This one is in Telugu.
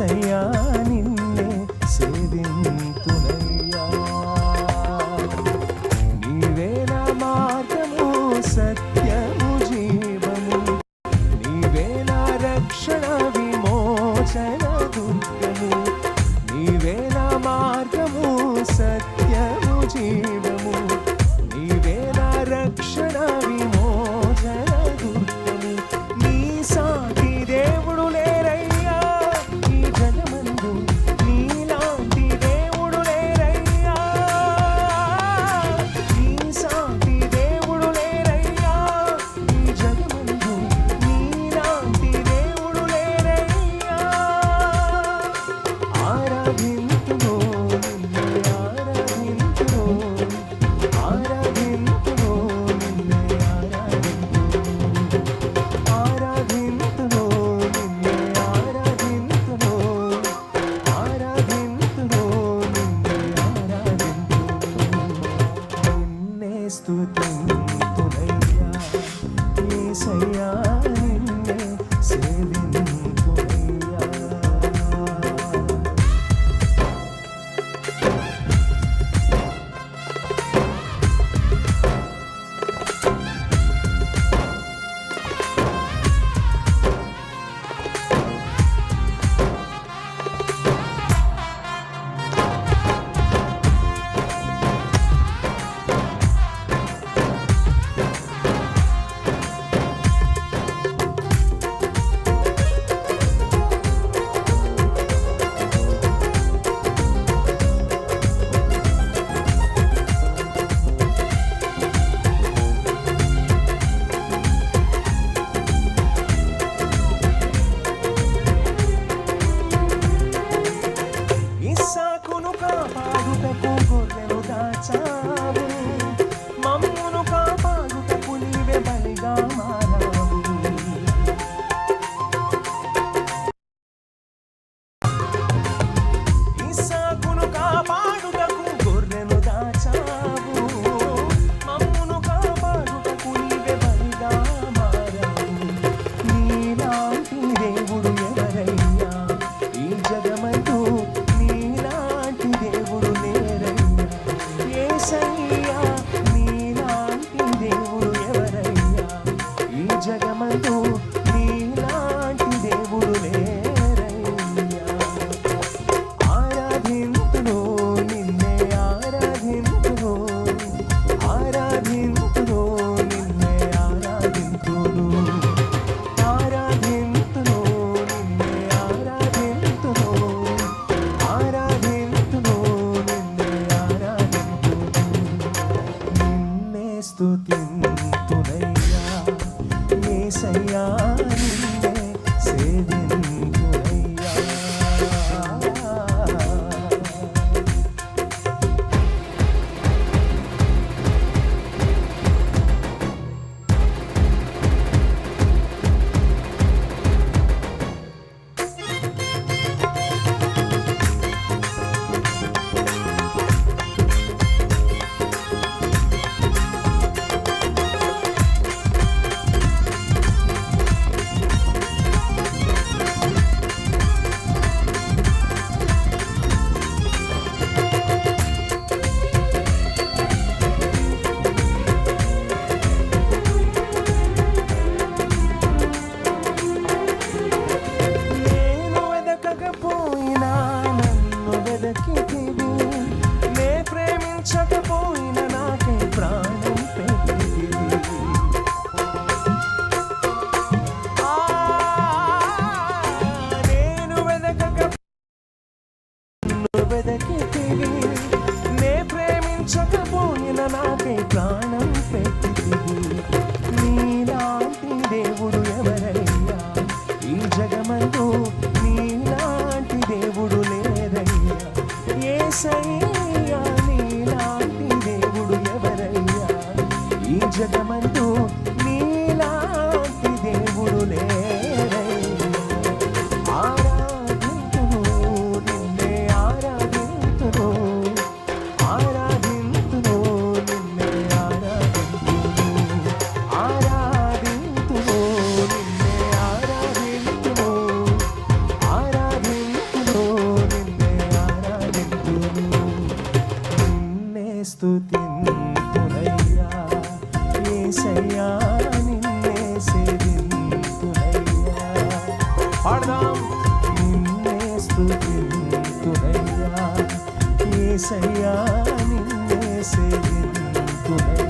ఏసయ్యా నిన్నే సేవింతునయ్యా నీవేల మార్గము సత్యము జీవము. నీవేల రక్షణ విమోచన దుర్గ Cristo tem. amor. స్థుతింతునయ్యా. ఏసయ్యా నిన్నే సేవింతునయ్యా. పాడదాం. నిన్నే స్థుతింతునయ్యా. ఏసయ్యా నిన్నే సేవింతునయ్యా.